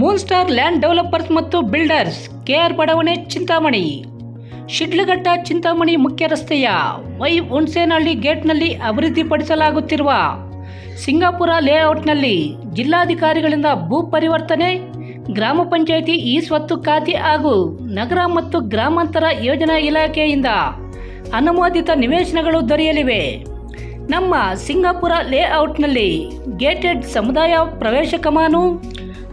Moon star land developers ಮತ್ತು builders K R ಬಡಾವಣೆ, ಚಿಂತಾಮಣಿ. ಶಿಡ್ಲಘಟ್ಟ, ಚಿಂತಾಮಣಿ ಮುಖ್ಯ ರಸ್ತೆಯ ವೈ ಹುಣ್ಸೇನಹಳ್ಳಿ ಗೇಟ್ನಲ್ಲಿ ಅಭಿವೃದ್ಧಿಪಡಿಸಲಾಗುತ್ತಿರುವ ಸಿಂಗಾಪುರ ಲೇಔಟ್ನಲ್ಲಿ ಜಿಲ್ಲಾಧಿಕಾರಿಗಳಿಂದ ಭೂ ಪರಿವರ್ತನೆ, ಗ್ರಾಮ ಪಂಚಾಯಿತಿ ಈ ಸ್ವತ್ತು ಖಾತೆ ಹಾಗೂ ನಗರ ಮತ್ತು ಗ್ರಾಮಾಂತರ ಯೋಜನಾ ಇಲಾಖೆಯಿಂದ ಅನುಮೋದಿತ ನಿವೇಶನಗಳು ದೊರೆಯಲಿವೆ. ನಮ್ಮ ಸಿಂಗಾಪುರ ಲೇಔಟ್ನಲ್ಲಿ ಗೇಟೆಡ್ ಸಮುದಾಯ ಪ್ರವೇಶ ಕಮಾನು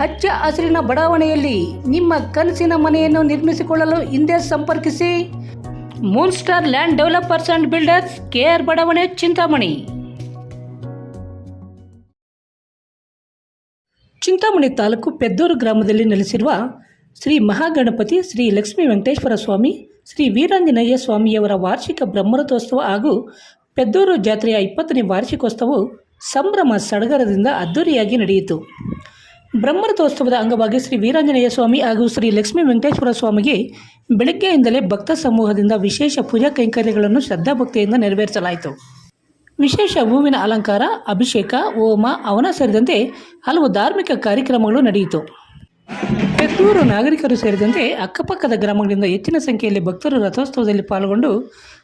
ಹಚ್ಚ ಹಸಿರಿನ ಬಡಾವಣೆಯಲ್ಲಿ ನಿಮ್ಮ ಕನಸಿನ ಮನೆಯನ್ನು ನಿರ್ಮಿಸಿಕೊಳ್ಳಲು ಹಿಂದೆ ಸಂಪರ್ಕಿಸಿ. Moon star land developers and builders KR ಬಡಾವಣೆ, ಚಿಂತಾಮಣಿ. ಚಿಂತಾಮಣಿ ತಾಲೂಕು ಪೆದ್ದೂರು ಗ್ರಾಮದಲ್ಲಿ ನೆಲೆಸಿರುವ ಶ್ರೀ ಮಹಾಗಣಪತಿ ಶ್ರೀ ಲಕ್ಷ್ಮೀ ವೆಂಕಟೇಶ್ವರ ಸ್ವಾಮಿ, ಶ್ರೀ ವೀರಾಂಜನೇಯ ಸ್ವಾಮಿಯವರ ವಾರ್ಷಿಕ ಬ್ರಹ್ಮರಥೋತ್ಸವ ಹಾಗೂ ಪೆದ್ದೂರು ಜಾತ್ರೆಯ ಇಪ್ಪತ್ತನೇ ವಾರ್ಷಿಕೋತ್ಸವವು ಸಂಭ್ರಮ ಸಡಗರದಿಂದ ಅದ್ದೂರಿಯಾಗಿ ನಡೆಯಿತು. ಬ್ರಹ್ಮರಥೋತ್ಸವದ ಅಂಗವಾಗಿ ಶ್ರೀ ವೀರಾಂಜನೇಯ ಸ್ವಾಮಿ ಹಾಗೂ ಶ್ರೀ ಲಕ್ಷ್ಮೀ ವೆಂಕಟೇಶ್ವರ ಸ್ವಾಮಿಗೆ ಬೆಳಗ್ಗೆಯಿಂದಲೇ ಭಕ್ತ ಸಮೂಹದಿಂದ ವಿಶೇಷ ಪೂಜಾ ಕೈಂಕರ್ಯಗಳನ್ನು ಶ್ರದ್ಧಾಭಕ್ತಿಯಿಂದ ನೆರವೇರಿಸಲಾಯಿತು. ವಿಶೇಷ ಹೂವಿನ ಅಲಂಕಾರ, ಅಭಿಷೇಕ, ಹೋಮ, ಅವನ ಸೇರಿದಂತೆ ಹಲವು ಧಾರ್ಮಿಕ ಕಾರ್ಯಕ್ರಮಗಳು ನಡೆಯಿತು. ಪೆತ್ತೂರು ನಾಗರಿಕರು ಸೇರಿದಂತೆ ಅಕ್ಕಪಕ್ಕದ ಗ್ರಾಮಗಳಿಂದ ಹೆಚ್ಚಿನ ಸಂಖ್ಯೆಯಲ್ಲಿ ಭಕ್ತರು ರಥೋತ್ಸವದಲ್ಲಿ ಪಾಲ್ಗೊಂಡು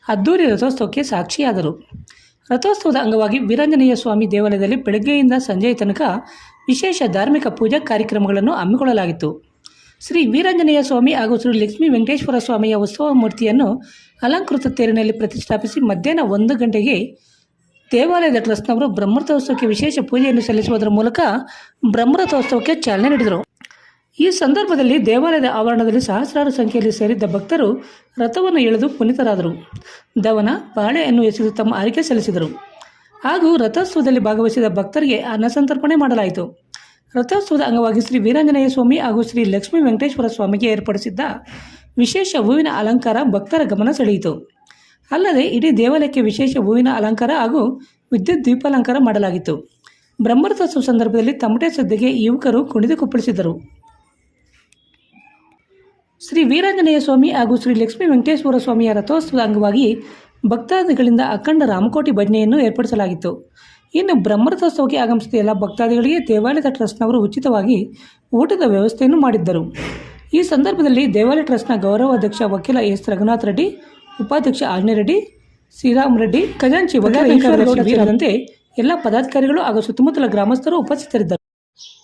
ಅದ್ದೂರಿ ರಥೋತ್ಸವಕ್ಕೆ ಸಾಕ್ಷಿಯಾದರು. ರಥೋತ್ಸವದ ಅಂಗವಾಗಿ ವೀರಾಂಜನೇಯ ಸ್ವಾಮಿ ದೇವಾಲಯದಲ್ಲಿ ಬೆಳಗ್ಗೆಯಿಂದ ಸಂಜೆಯ ತನಕ ವಿಶೇಷ ಧಾರ್ಮಿಕ ಪೂಜಾ ಕಾರ್ಯಕ್ರಮಗಳನ್ನು ಹಮ್ಮಿಕೊಳ್ಳಲಾಗಿತ್ತು. ಶ್ರೀ ವೀರಾಂಜನೇಯ ಸ್ವಾಮಿ ಹಾಗೂ ಶ್ರೀ ಲಕ್ಷ್ಮೀ ವೆಂಕಟೇಶ್ವರ ಸ್ವಾಮಿಯ ಉತ್ಸವ ಮೂರ್ತಿಯನ್ನು ಅಲಂಕೃತ ತೇರಿನಲ್ಲಿ ಪ್ರತಿಷ್ಠಾಪಿಸಿ ಮಧ್ಯಾಹ್ನ ಒಂದು ಗಂಟೆಗೆ ದೇವಾಲಯದ ಟ್ರಸ್ಟ್ನವರು ಬ್ರಹ್ಮರಥೋತ್ಸವಕ್ಕೆ ವಿಶೇಷ ಪೂಜೆಯನ್ನು ಸಲ್ಲಿಸುವುದರ ಮೂಲಕ ಬ್ರಹ್ಮರಥೋತ್ಸವಕ್ಕೆ ಚಾಲನೆ ನೀಡಿದರು. ಈ ಸಂದರ್ಭದಲ್ಲಿ ದೇವಾಲಯದ ಆವರಣದಲ್ಲಿ ಸಹಸ್ರಾರು ಸಂಖ್ಯೆಯಲ್ಲಿ ಸೇರಿದ್ದ ಭಕ್ತರು ರಥವನ್ನು ಎಳೆದು ಪುನೀತರಾದರು. ದವನ ಬಾಳೆಯನ್ನು ಎಸೆದು ತಮ್ಮ ಆರೈಕೆ ಸಲ್ಲಿಸಿದರು. ಹಾಗೂ ರಥೋತ್ಸವದಲ್ಲಿ ಭಾಗವಹಿಸಿದ ಭಕ್ತರಿಗೆ ಅನ್ನಸಂತರ್ಪಣೆ ಮಾಡಲಾಯಿತು. ರಥೋತ್ಸವದ ಅಂಗವಾಗಿ ಶ್ರೀ ವೀರಾಂಜನೇಯ ಸ್ವಾಮಿ ಹಾಗೂ ಶ್ರೀ ಲಕ್ಷ್ಮೀ ವೆಂಕಟೇಶ್ವರ ಸ್ವಾಮಿಗೆ ಏರ್ಪಡಿಸಿದ್ದ ವಿಶೇಷ ಹೂವಿನ ಅಲಂಕಾರ ಭಕ್ತರ ಗಮನ ಸೆಳೆಯಿತು. ಅಲ್ಲದೆ ಇಡೀ ದೇವಾಲಯಕ್ಕೆ ವಿಶೇಷ ಹೂವಿನ ಅಲಂಕಾರ ಹಾಗೂ ವಿದ್ಯುತ್ ದೀಪಾಲಂಕಾರ ಮಾಡಲಾಗಿತ್ತು. ಬ್ರಹ್ಮರಥೋತ್ಸವ ಸಂದರ್ಭದಲ್ಲಿ ತಮಟೆ ಸದ್ಯಗೆ ಯುವಕರು ಕುಣಿದು ಕುಪ್ಪಳಿಸಿದರು. ಶ್ರೀ ವೀರಾಂಜನೇಯ ಸ್ವಾಮಿ ಹಾಗೂ ಶ್ರೀ ಲಕ್ಷ್ಮೀ ವೆಂಕಟೇಶ್ವರ ಸ್ವಾಮಿಯ ರಥೋತ್ಸವದ ಅಂಗವಾಗಿ ಭಕ್ತಾದಿಗಳಿಂದ ಅಖಂಡ ರಾಮಕೋಟಿ ಭಜನೆಯನ್ನು ಏರ್ಪಡಿಸಲಾಗಿತ್ತು. ಇನ್ನು ಬ್ರಹ್ಮರಥೋತ್ಸವಕ್ಕೆ ಆಗಮಿಸಿದ ಎಲ್ಲ ಭಕ್ತಾದಿಗಳಿಗೆ ದೇವಾಲಯದ ಟ್ರಸ್ಟ್ನವರು ಉಚಿತವಾಗಿ ಊಟದ ವ್ಯವಸ್ಥೆಯನ್ನು ಮಾಡಿದ್ದರು. ಈ ಸಂದರ್ಭದಲ್ಲಿ ದೇವಾಲಯ ಟ್ರಸ್ಟ್ನ ಗೌರವ ಅಧ್ಯಕ್ಷ ವಕೀಲ ಎಸ್. ರಘುನಾಥ್ ರೆಡ್ಡಿ ಉಪಾಧ್ಯಕ್ಷ ಆಂಜನೇಯ ರೆಡ್ಡಿ ಶ್ರೀರಾಮ್ ರೆಡ್ಡಿ ಖಜಾಂಚಿ ಸೇರಿದಂತೆ ಎಲ್ಲ ಪದಾಧಿಕಾರಿಗಳು ಹಾಗೂ ಸುತ್ತಮುತ್ತಲ ಗ್ರಾಮಸ್ಥರು ಉಪಸ್ಥಿತರಿದ್ದರು.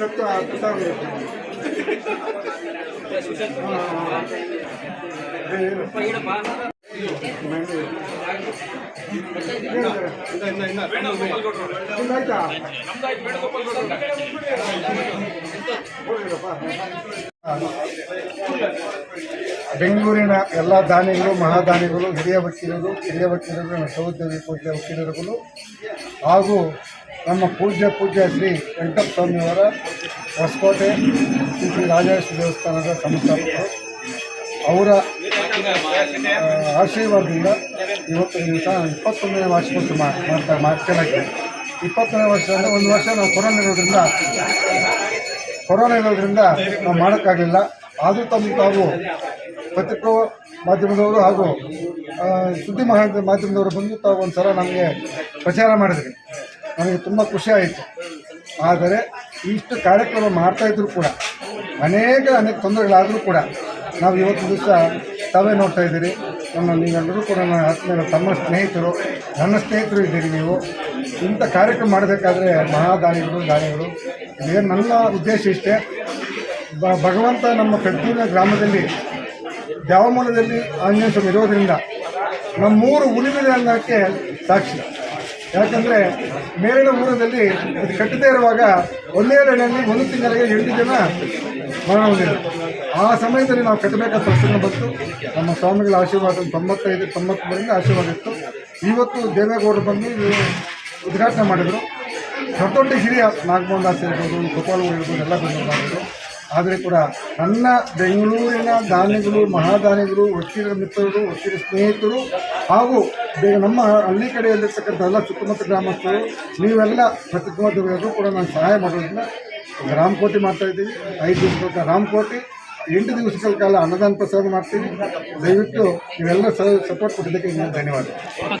ಗೊತ್ತಾಗುತ್ತೆ ಆಯ್ತಾ ಬೆಂಗಳೂರಿನ ಎಲ್ಲ ದಾನಿಗಳು ಮಹಾದಾನಿಗಳು ಹಿರಿಯ ವಕೀಲರು ಹಿರಿಯ ವಕೀಲರು ಸಹೋದ್ಯೋಗಿ ಪೂಜ್ಯ ವಕೀಲರುಗಳು ಹಾಗೂ ನಮ್ಮ ಪೂಜ್ಯ ಪೂಜ್ಯ ಶ್ರೀ ವೆಂಕಟ ಸ್ವಾಮಿಯವರ ಹೊಸಕೋಟೆ ಶ್ರೀ ಶ್ರೀ ರಾಜೇಶ್ವರ ದೇವಸ್ಥಾನದ ಸಂಸ್ಥಾಪಕರು ಅವರ ಆಶೀರ್ವಾದದಿಂದ ಇವತ್ತು ದಿವಸ ಇಪ್ಪತ್ತೊಂದನೇ ವಾರ್ಷಿಕೋತ್ಸವ ಮಾಡ್ತಾರೆ ಮಾಡ್ತಾ ಮಾಡ್ತೇನಾಗಿದೆ ಇಪ್ಪತ್ತನೇ ವರ್ಷ ಅಂದರೆ ಒಂದು ವರ್ಷ ನಾವು ಕೊರೋನಾ ಇರೋದ್ರಿಂದ ಕೊರೋನಾ ಇರೋದ್ರಿಂದ ನಾವು ಮಾಡೋಕ್ಕಾಗಲಿಲ್ಲ. ಆದರೂ ತಮ್ಮ ತಾವು ಪತ್ರಿಕಾ ಮಾಧ್ಯಮದವರು ಹಾಗೂ ಸುದ್ದಿ ಮಾಧ್ಯಮದವರು ಬಂದು ತಾವು ಒಂದು ಸಲ ನಮಗೆ ಪ್ರಚಾರ ಮಾಡಿದ್ರಿ. ನನಗೆ ತುಂಬ ಆಯಿತು. ಆದರೆ ಇಷ್ಟು ಕಾರ್ಯಕ್ರಮ ಮಾಡ್ತಾಯಿದ್ರು ಕೂಡ, ಅನೇಕ ಅನೇಕ ತೊಂದರೆಗಳಾದರೂ ಕೂಡ ನಾವು ಇವತ್ತು ದಿವಸ ತಾವೇ ನೋಡ್ತಾ ಇದ್ದೀರಿ. ನಮ್ಮ ನೀವೆಲ್ಲರೂ ಕೂಡ ನನ್ನ ಆತ್ಮೀಯರು, ತಮ್ಮ ಸ್ನೇಹಿತರು, ನನ್ನ ಸ್ನೇಹಿತರು ಇದ್ದೀರಿ ನೀವು. ಇಂಥ ಕಾರ್ಯಕ್ರಮ ಮಾಡಬೇಕಾದ್ರೆ ಮಹಾದಾನಿಗಳು, ದಾನಿಗಳು, ಇದೇನು ನನ್ನ ಉದ್ದೇಶ ಇಷ್ಟೇ. ಬ, ಭಗವಂತ ನಮ್ಮ ಪೆದ್ದೂರಿನ ಗ್ರಾಮದಲ್ಲಿ ದ್ಯಾವಮೂಲದಲ್ಲಿ ಆಂಜನೇಯ ಸ್ವಾಮಿ ಇರೋದ್ರಿಂದ ನಮ್ಮೂರು ಉಳಿದಿದೆ ಅನ್ನೋಕ್ಕೆ ಸಾಕ್ಷಿ. ಯಾಕಂದರೆ ಮೇಲಿನ ಊರದಲ್ಲಿ ಅದು ಕಟ್ಟದೇ ಇರುವಾಗ ಒಂದೇ ಒಂದು ತಿಂಗಳಿಗೆ ಎಂಟು ಜನ ಮರಣ ಹೊಂದಿದೆ ಆ ಸಮಯದಲ್ಲಿ ನಾವು ಕಟ್ಟಬೇಕಾದ ಪ್ರಶ್ನೆ ಬಂತು. ನಮ್ಮ ಸ್ವಾಮಿಗಳ ಆಶೀರ್ವಾದ ತೊಂಬತ್ತೈದು ತೊಂಬತ್ತರಿಂದ ಆಶೀರ್ವಾದ ಇತ್ತು. ಇವತ್ತು ದೇವೇಗೌಡರು ಬಂದು ಉದ್ಘಾಟನೆ ಮಾಡಿದರು. ದೊಡ್ಡ ದೊಡ್ಡ ಹಿರಿಯ ನಾಗಮೋಹನ್ ಇರ್ಬೋದು ಗೋಪಾಲ್ ಇರ್ಬೋದು, ಎಲ್ಲ ಬಂದು ಮಾಡಿದ್ರು ಆದರೆ ಕೂಡ ನನ್ನ ಬೆಂಗಳೂರಿನ ದಾನಿಗಳು, ಮಹಾದಾನಿಗಳು, ವಕೀಲರ ಮಿತ್ರರು, ವಕೀಲ ಸ್ನೇಹಿತರು ಹಾಗೂ ನಮ್ಮ ಹಳ್ಳಿ ಕಡೆಯಲ್ಲಿರ್ತಕ್ಕಂಥ ಎಲ್ಲ ಸುತ್ತಮುತ್ತ ಗ್ರಾಮಸ್ಥರು, ನೀವೆಲ್ಲ ಪ್ರತಿಜ್ಞಾದವರೆಗೂ ಕೂಡ ನಾನು ಸಹಾಯ ಮಾಡೋದ್ರಿಂದ ರಾಮಕೋಟಿ ಮಾಡ್ತಾಯಿದ್ದೀವಿ ಐದು ದಿವಸಗಳ ರಾಮಕೋಟಿ ಎಂಟು ದಿವಸಗಳ ಕಾಲ ಅನ್ನದಾನ ಪ್ರಸಾದ ಮಾಡ್ತೀವಿ ದಯವಿಟ್ಟು ನೀವೆಲ್ಲ ಸಪೋರ್ಟ್ ಕೊಟ್ಟಿದ್ದಕ್ಕೆ ನಾನು ಧನ್ಯವಾದ